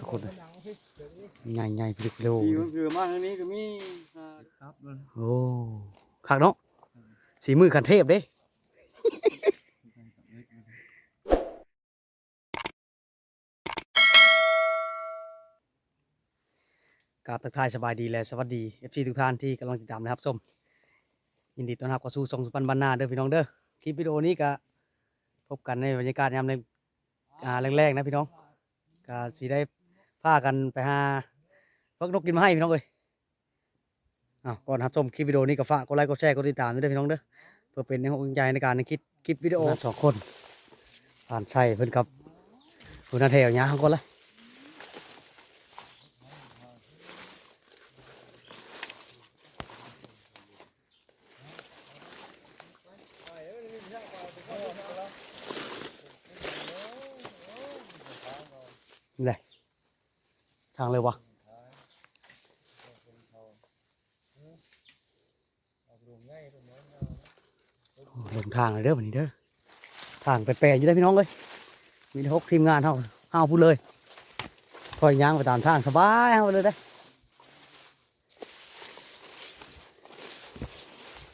ทุกคนเลยใหญ่ใหญ่ๆพลิกเร็วดีมันคือมาทางนี้ก็มีอ่าครับเลยโอ้คักเนาะสีมือคันเทพเด้กราบทักทายสบายดีและสวัสดี FC ทุกท่านที่กำลังติดตามนะครับส้มยินดีต้อนรับเข้าสู่ช่องสุพรรณบรรณาเด้อพี่น้องเด้อคลิปวิดีโอนี้ก็พบกันในบรรยากาศยามใน อ่าแรกๆนะพี่น้องก็สีได้พากันไปหาเพิกนกกินมาให้พี่น้องเอ้ยอ้าวก่อนรับชมคลิปวิดีโอนี้ก็ฝากกดไลค์กดแชร์กดติดตามด้วยเด้อพี่น้องเด้อเพื่อเป็นแรงอกแรงใจในการคิดคลิปวิดีโอสองคนผ่านใช่เพิ่นครับคุณนาเทลยางก่อนละเลย ทางเลยวะโอ้ลงทางเลยเด้อวันนี้เด้อทางแปลกๆอยู่ได้พี่น้องเลยมีแต่หกทีมงานเฮาเฮาพูดเลยคอยย่างไปตามทางสบายเฮาเลยได้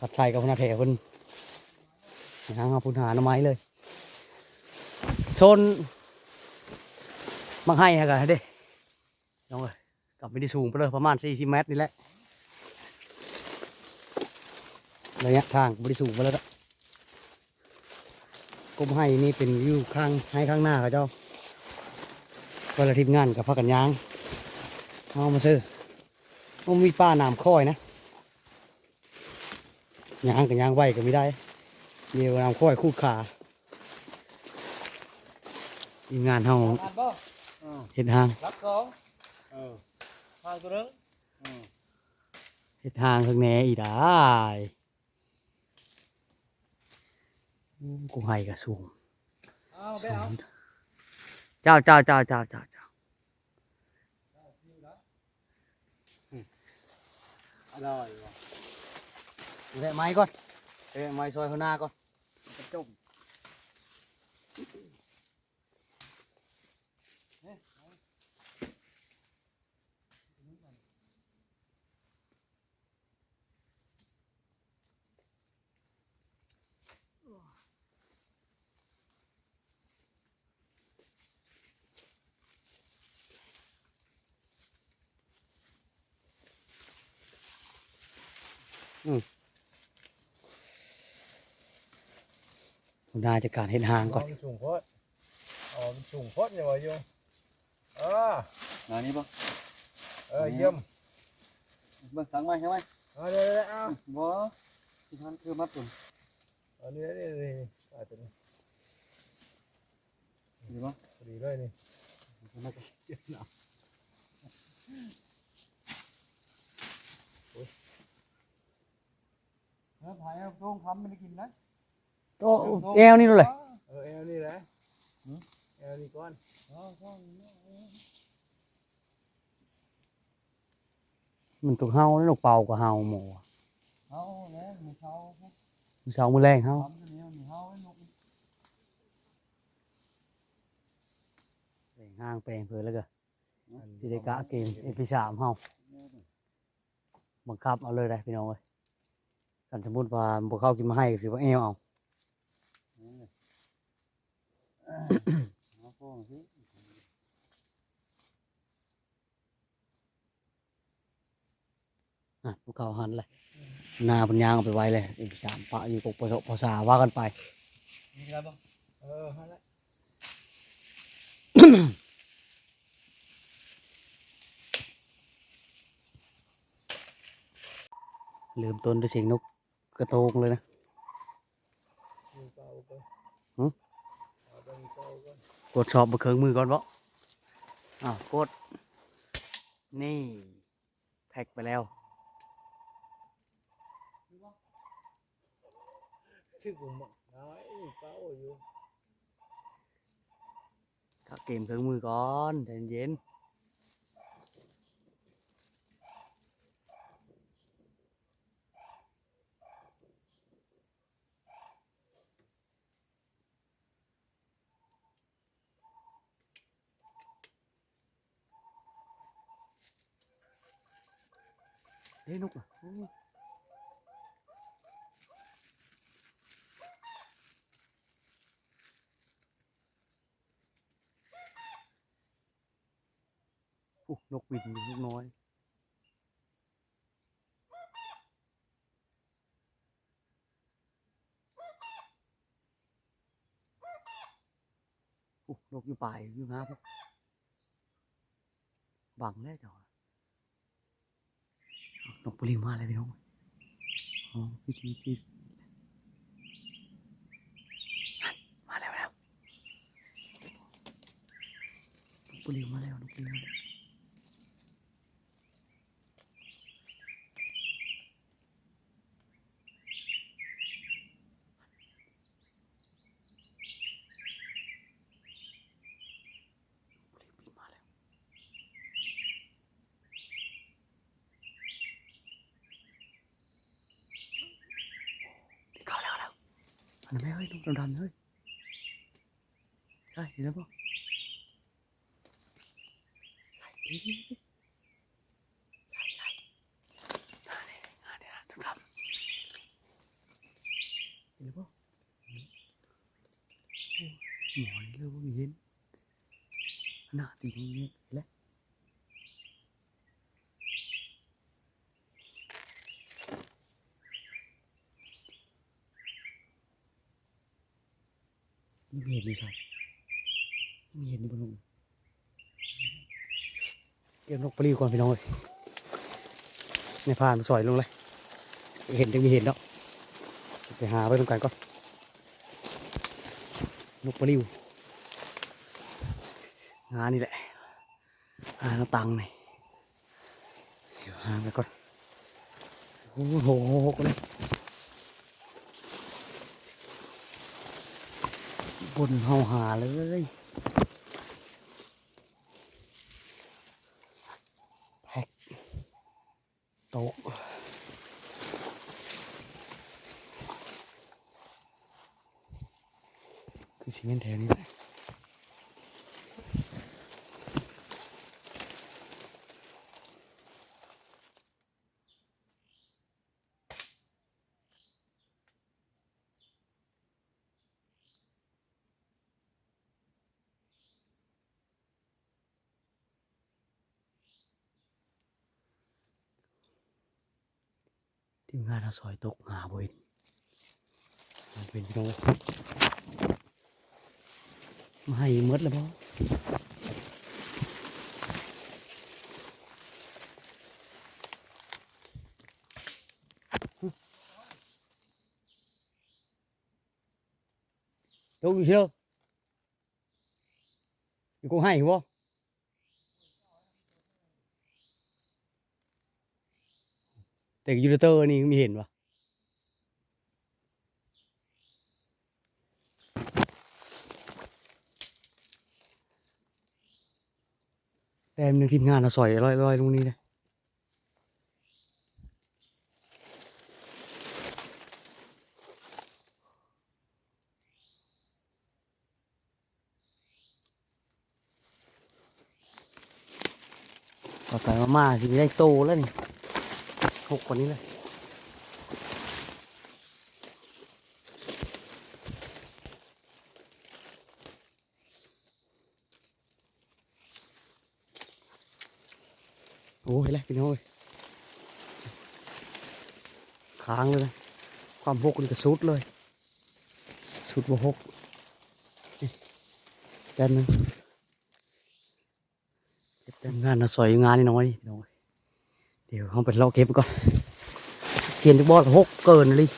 ปัดชัยกับพนาเทเพิ่นย่างเฮาพูดหาหน่อไม้เลยโซนมังให้ฮะกันเด้ น้องเอ้ยกลับไปที่สูงไปเลยประมาณ40เมตรนี่แหละระยะทางบริสูงไปแล้วละกลมให้นี่เป็นวิวข้างให้ข้างหน้าเขาเจ้าเวลาทีมงานกับพักกันยางเอามาซื้อมันมีป้าน้ำค่อยนะยางกับยางไหวก็ไม่ได้มีน้ำค่อยคู่ขาทีมงานเฮาอ่านบ่เออเห็ดหางรับของ เออทางตัวนึงเออเห็ดหางข้างแหนอีได้อืมกูให้กระสูงเอาไปเอาเจ้าเจ้าเจ้าเจ้าเจ้าเจ้าอร่อยว่ะดูได้ไม้ก่อนเอ้ยไม้ซอยข้างหน้าก่อนกระจุก หัวหน้าจัดการเห็ดหางก่อนมันสูงโพดอ๋อมันสูงโพดอย่าว่าอยู่เอองานนี้ป่ะเออเยี่ยมเบิ่งสังไหมใช่ไหมเอาเดี๋ยวเดี๋ยวเอาบ่ที่ท่านคือมัดตุ่มเอานี่นี่นี่อาจจะนี่ดีป่ะพอดีเลยนี่เนื้อผาย เอาโต้งคำไม่ได้กินนะโอ้แอวนี่ดูเลยเออเอลนี่แหละเอลนี่ก่อนมันตัวเฮาแล้วนกเป่ากับเฮาหมูเอาแล้วมีเขามือเช้ามือแรงเฮาทำตัวนี้มีเขาไอ้นกแปลงห้างแปลงเพื่อแล้วก็สิได้กะเกมเอพีสามเฮาบังคับเอาเลยได้พี่น้องเอ้ย กันสมมติว่าบ่เข้ากินมาให้ก็สิว่าแอวเอาเอาโป้งสิอะพวกเขาหันเลยหน้าเพันยางเอาไปไว้เลยเอพีสามปะอยู่กกปะโสปะสาว่ากันไปมีอะไรบ้างเออฮะละเริ่มต้นด้วยเสียงนก กระโตงเลยนะมีเป่าก่อนหือเอาไปมีเป่าก่อนกดสอบบะเคิงมือก่อนบ่อ้าวกด นี่แท็กไปแล้วชื่อผมบอกน้อยเป่าอยู่ถ้าเกมเครื่องมือก่อนใจเย็น เฮ้ยนกอะโอ้นกบินนกน้อยโอ้นกอยู่ป่ายอยู่งาพวกบังแล้วจ้ะ นกปลิวมาเลยพี่น้องอ๋อพี่ทีพี่มาแล้วแล้วนกปลิวมาแล้วนกปลิวมาแล้วปลิวมาแล้วเข้าแล้วเข้าแล้ว อันนั้นไม่เฮ้ยนกดำๆเฮ้ยใช่เห็นแล้วปะใช่ดีดีดีใช่ใช่งานเนี่ยงานเนี่ยดำๆเห็นแล้วปะโอ้หมอนเลยว่ามีเห็นหน้าตีตรงนี้เห็นแล้ว นี่เห็นไหมครับนี่เห็นอยู่บนนุ่มเตรียมนกปลีก่อนพี่น้องเลยในผ่านสอยลงเลย เห็นจังมีเห็นเนาะไปหาไว้ตรงกลางก่อนนกปลิวงานนี่แหละหาหน้าตังนี่เดี๋ยวหาไปก่อนโอ้โหเลย บนเฮาหาเลยแพ็กโต๊ะคือซีเมนต์แถวนี้เราซอยตกหาบ่เห็นมันเป็นพี่น้องมาให้หมดแล้วบ่ตกอยู่เชียวอยู่กูให้บ่ แต่ยูเตอร์นี่มีเห็นปะแต่หนึ่งทีมงานเราสอยลอยลอยตรงนี้เลยต่อไปมาม่าสิได้โตแล้วนี่ หกกว่านี้เลยโอ้ยแล้วพี่น้องเอ้ยค้างเลยนะความหกนี่ก็สุดเลยสุดบ่หกแต้มนึงเก็บแต้มงานนะสวยงานนี่น้อยพี่น้องเอ้ย เดี๋ยวเขาไปเลาะเก็บก่อนเกียนทุกบอดหกเกินเลย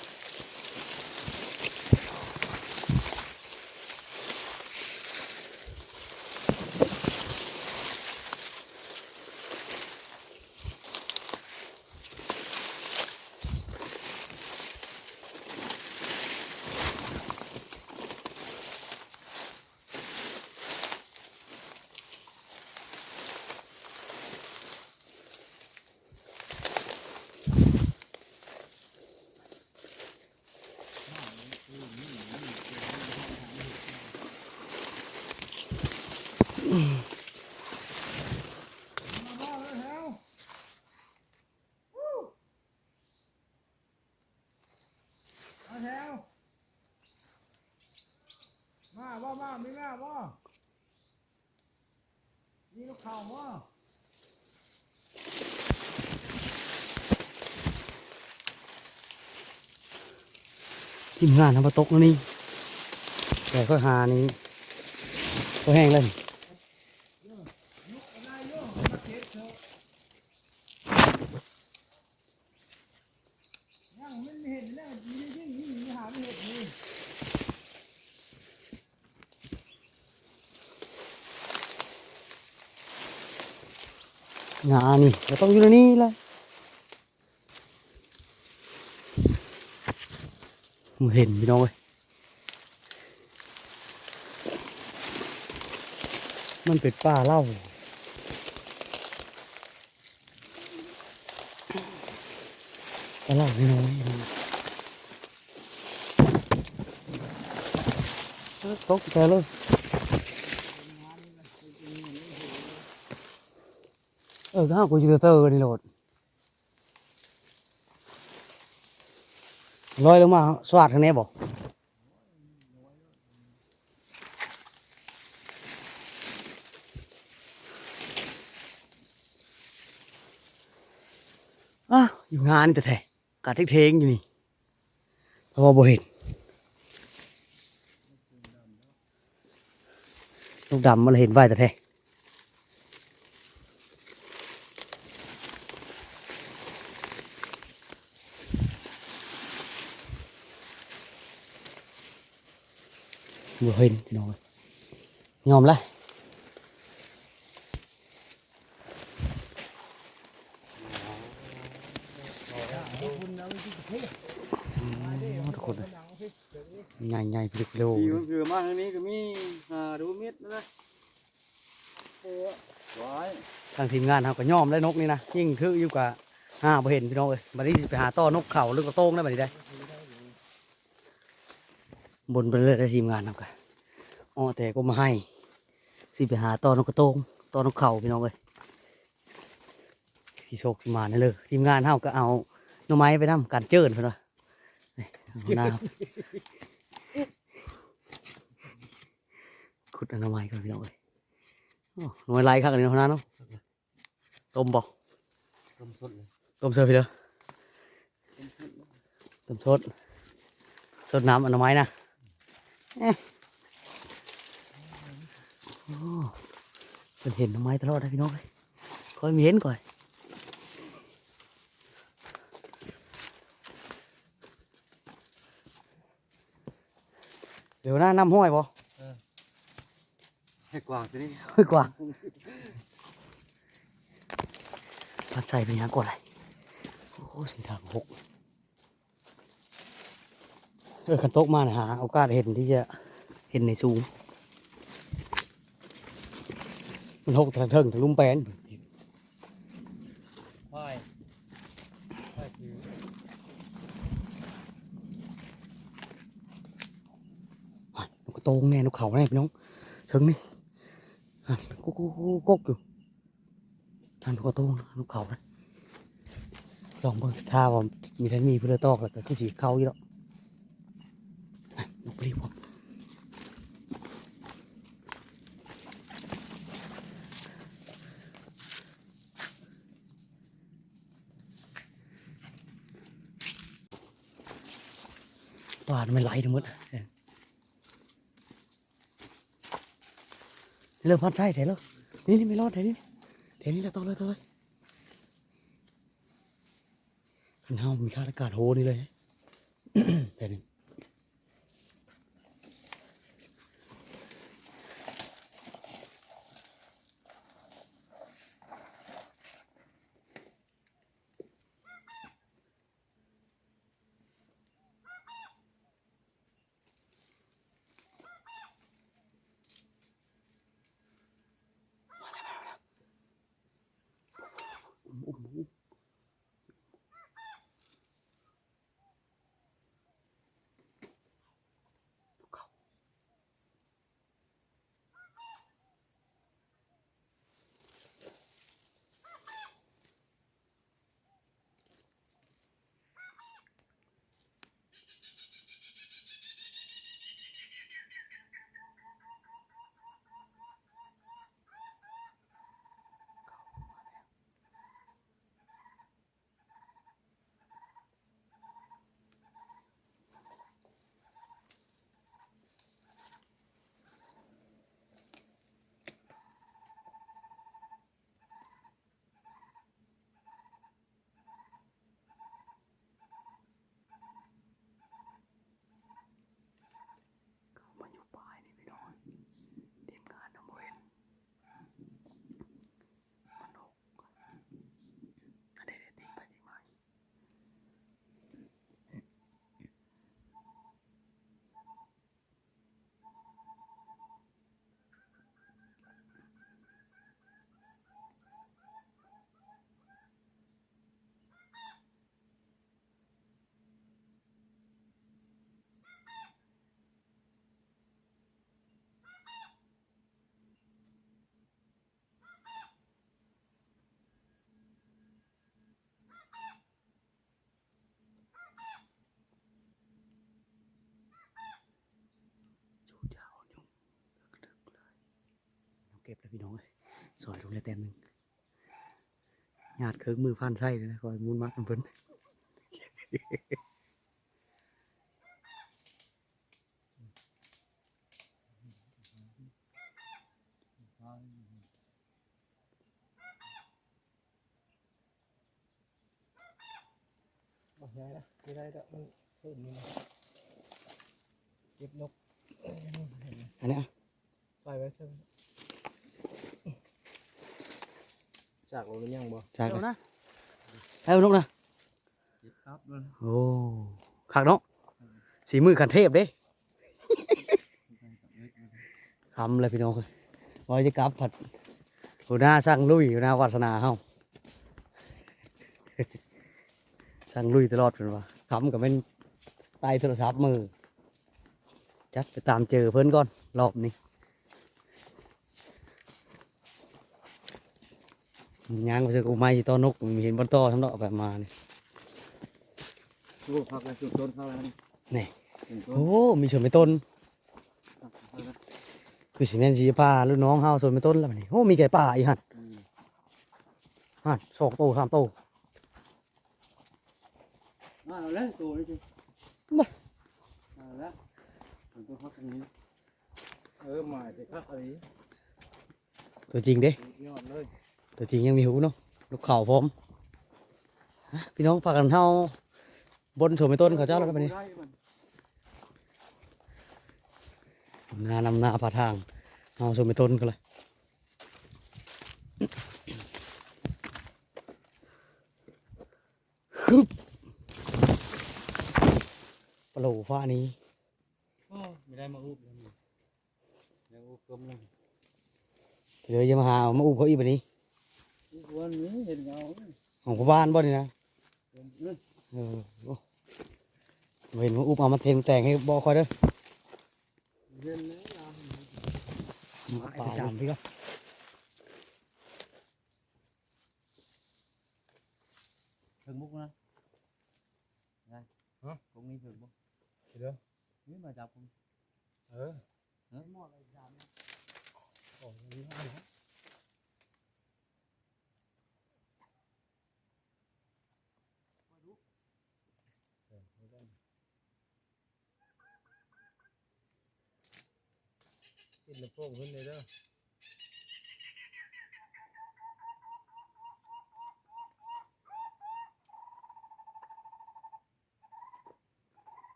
แถวมาว่ามาไม่มาว่ามีลูกเข่าว่าทีมงานทำมาตกนี่แต่ก็หานี้ก็แห้งเลย งานนี่ก็ต้องอยู่ในนี้ละมึงเห็นพี่น้องเว้ยมันเป็นป่าเล้าป่าเล้าพี่น้องเว้ยตกใจเลย ออข้าวกูจะเตอร์นี่โหลดลอยลงมาสวัสดทางนี้บอกอ้าวอยู่งานแต่แท้กาดเทงอยู่นี่เพราะว่าบ่เห็นลูกดำมันเห็นไว้แต่แท้ vừa hình thì nó nhòm lại ทุกคนใหญ่ใหญ่ผลิตเร็วดีมันคือมาทางนี้ก็มีหาดูเม็ดนะนะโอ้ไว้ทางทีมงานเขาก็ย่อมได้นกนี่นะยิ่งคืออยู่กับห้าบ่เห็นพี่น้องเอ้ยบัดนี้สิไปหาต้อนกเข่าหรือกระโต้งได้บัดนี้ได้ บนไปเรื่อยได้ทีมงานทำกันอ๋อแต่ก็มาให้ สิไปหาต้อนกกระโต้งต้อนกเข่าพี่น้องเอ้ยที่โชคที่มานี่เลยทีมงานเฮาก็เอาหน่อไม้ไปนำการเจิญเพิ่นว่านี่เอาหน้าครับขุดเอาหน่อไม้ก่อนพี่น้องเอ้ยโอ้หน่วยไรข้างนี้เนาะนะเนาะต้มบ่ต้มสดเลยต้มเสือพี่เด้อต้มสดสดน้ำอันไม้นะ เอ๊ะโอ้เป็นเห็นหน่อไม้ตลอดนะพี่น้องเอ้ยคอยมีเห็นก่อนเดี๋ยวหน้าน้ำห้อยบ่ให้กวางตัวนี้ห้อยกว่าพัดใส่เป็นยังก่อนเลยโอ้โหสีทางหกเออขันโต๊ะมานะหาโอกาสเห็นที่จะเห็นในสูงมันหกทางเทิงทางลุ่มแปนควายควายถือนกกระโตงแน่นกเขาแน่พี่น้องเชิงนี่อะกุ๊กกุ๊กกุ๊กกุ๊กอยู่ทางนกกระโตงนกเขานะลองเบิ่งถ้าว่ามีท่านมีเพื่อตอกแล้วก็คือสีเขาอยู่แล้ว อะนกปลีบป่านมันไหลทั้งหมดเริ่มพันไส้แถอะแล้วนี่นี่ไม่รอดแถอะนี่แถอะนี่แหละต่อเลยต่อเลยขันเฮามีค่าอากาศโหนี่เลยแถอะนี้อุ้ม ซอยลงเลยแต้มหนึ่งญาติเคิร์กมือพันไส้เลยนะคอยมูนมัดมันเพิ่นบ่ใหญ่นะไม่ได้ดอกมันเพิ่มนี่นะเก็บนกอันเนี้ยไปไว้เพิ่ม จากเราหรือยังบ่จากเดี๋ยวนะให้ลูกนะเจ็บครับเลยโอ้คักเนาะสีมือขันเทพเด้ทำเลยพี่น้องว่าจะกลับผัดหัวหน้าสั่งลุยหัวหน้าวาสนาเฮาสั่งลุยตลอดเป็นว่าทำกับเป็นไต่โทรศัพท์มือ จัดไปตามเจอเพิ่นก่อนรอบนี้ ยางไปเจอกูไม่ตอนกมีเห็นบนต่อทั้งดอกแบบมาเนี่ยลูกพักแล้วจุดต้นเข้าแล้วนี่นี่ถึงต้นโอ้มีสวนไม้ต้นพักเข้าแล้วคือสิแม่นสีผ้าลูกน้องเฮาสวนไม้ต้นแล้วบัดนี้โอ้มีไก่ป่าอีกหันอืมหันสองโตสามโตอ่าเอาแล้วตัวนี้สิบ่เอาแล้วถึงต้นพักตรงนี้เออหมายจะคักอะไรตัวจริงเด้ยอดเลย ตัวจริงยังมีหูเนาะลูกเข่าพร้อมฮะพี่น้องฝากกันเฮาบนสวนไม้ต้นเขาเจ้าแล้วบัดนี้ได้มันนานำหน้าผ่าทางเอาสวนไม้ต้นกันเลยฮึบปลาโหลฟ้านี้โอ้ไม่ได้มาอุบแล้วนี่แล้วอุบกลมเลยเดี๋ยวจะมาหาเอามาอุ้มเขาอีกบัดนี้อุบ วันนี้เห็นเงาของพ่อบ้านบ่นี่นะเห็นเอ้ยเออโอ้เห็นว่าอุ้มเอามาเทงแต่งให้บ่คอยเด้อเห็นแล้วยามมาไปสามพี่ก็ถึงมุกนะได้ฮะตรงนี้ถึงมุกเดี๋ยวนี่มาจับผมเออเฮ้ยหมดเลยยามเนี่ยโอ้ยเอาละเออไม่ได้ กินน้ำโป่งขึ้นเลยเด้อ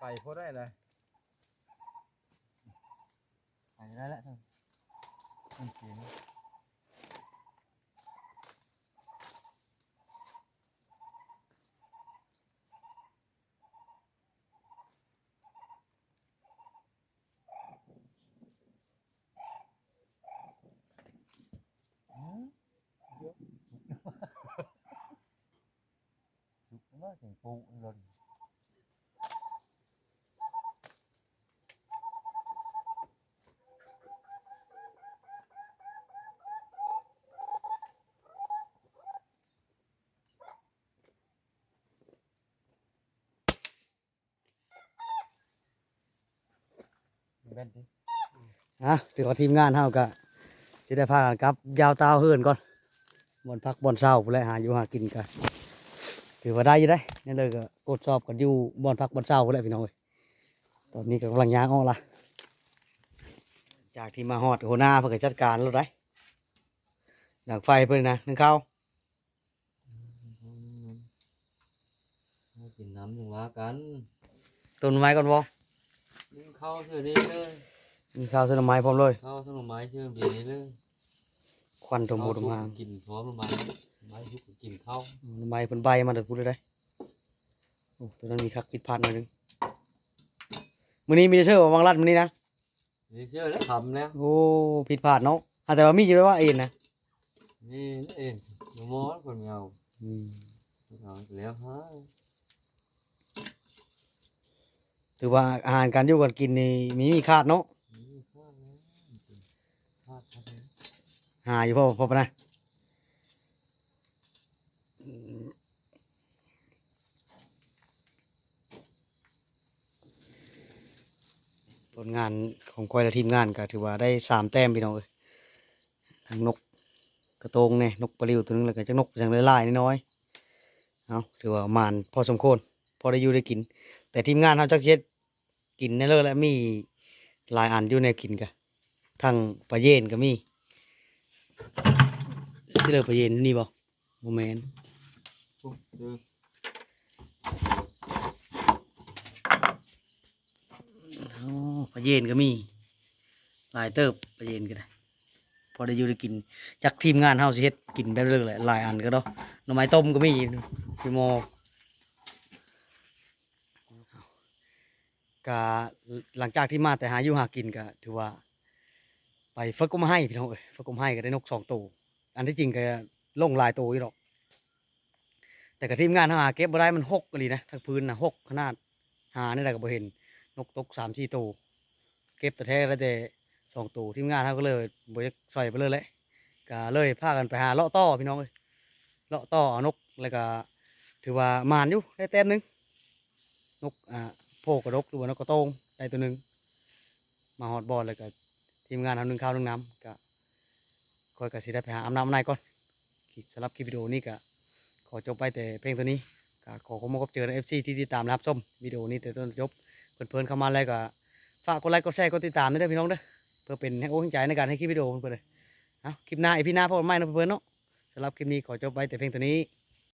ไก่พอได้เลยไปได้แล้วท่านมันเสียง Lúc đó thì phụ rồi เล่นดิอะถือว่าทีมงานเฮาก็สิได้พากันกลับ ยาวตาวเฮือนก่อนบนพักบนเศร้าผู้นแหละหาอยู่หากินกัน ถือว่าได้อยู่ได้นี่เลยก็กดสอบกันอยู่บนพักบนเศร้าผู้นแหละพี่น้องเอ้ยตอนนี้ก็กำลังย่างออกละจากที่มาฮอดหัวหน้าเพื่อจัดการแล้วได้ดังไฟเพื่อนนะนึงเข้าให้กินน้ำอย่างว่ากันต้นไม้ก่อนบ่นึ่งข้าวเชื่อดีเลยนึงข้าวเส้นไม้พร้อมเลยข้าวสนมไม้เชื่อดีเลยควันตมโบตมหางกินพร้อมไม้ ไม้ทุกกินข้าวไม้เพิ่นใบมาเดี๋ยวพูดเลยได้โอ้ตัวนั้นมีคักผิดพลาดหน่อยหนึงมื้อนี้มีแต่เชื่อว่าวังรัดมื้อนี้นะนี่เชื่อแล้วทำแล้วโอ้ผิดพลาดเนาะอะแต่ว่ามีอยู่ด้วยว่าเอ็นนะนี่นี่เองมอสคนเงาอืมเอาแล้วฮะถือว่าอาหารการอยู่กันกินนี่มีมีคาดเนาะนี่ข้าวแล้วข้าวข้าวหาอยู่พ่อพ่อปะนะพอ ผ ลงานของคอยและทีมงานก็ถือว่าได้สามแต้มพี่น้องเอ้ยทั้งนกกระโตงเนี่ยนกปลิวตัวนึงแล้วก็จะนกอย่างลายๆน้อยๆเอาถือว่ามานพอสมควรพอได้อยู่ได้กิน แต่ทีมงานเขาจักเช็ดกินในเลิศแล้วมีลายอันอยู่ในกินกะทั้งปลาเย็นก็มีที่เลิกปลาเย็นนี่บ่โมเมนโอ้เจอ อ๋อ ปลาเย็นก็มีหลายเติบปลาเย็นก็ได้พอได้อยู่ได้กินจากทีมงานเฮาสิเฮ็ดกินแบบเรื่อยเลยหลายอันก็เนาะหน่อไม้ต้มก็มีพี่โมก็หลังจากที่มาแต่หาอยู่หากินก็ถือว่า ไปฝึกกุมให้พี่น้องเอ้ยฝึกกุมให้ก็ได้นกสองตัวอันที่จริงก็ลงลายตัวอยู่หรอก แต่กับทีมงานหาเก็บบ่ได้มันหกกะลีนะทั้งพื้นนะหกขนาดหานี่แหละก็บ่เห็นนกตกสามสี่ตัว เก็บแต่แท้แล้วแต่สองตัวทีมงานเขาก็เลยบอยากใส่ไปเลยแหละก็เลยพากันไปหาเลาะต่อพี่น้องเลยเลาะต่อเอานกแล้วก็ถือว่ามานอยู่ได้แต้มหนึงนกอ่าโพกระดกหรือว่านกกระโตงได้ตัวหนึ่งมาฮอดบอลแล้วก็ทีมงานทำหนึ่งข้าวหนึ่งน้ำก็คอยกับสิได้ไปหาอาบน้ำในก่อนสำหรับคลิปวิดีโอนี้ก็ขอจบไปแต่เพียงตัวนี้ก็ขอขอบคุณกับเจอเอฟซีที่ติดตามรับชมวิดีโอนี้แต่ต้นจบเพื่อนๆเข้ามาแล้วก็ ฝากกดไลค์กดแชร์กดติดตามด้วยเด้อพี่น้องเด้อเพื่อเป็นแรงอกแรงใจในการให้คลิปวิดีโอเพื่อนเลยเอาคลิปหน้าไอพี่หน้าพ่อไม่นะเพื่อนเนาะสำหรับคลิปนี้ขอจบไปแต่เพียงเท่านี้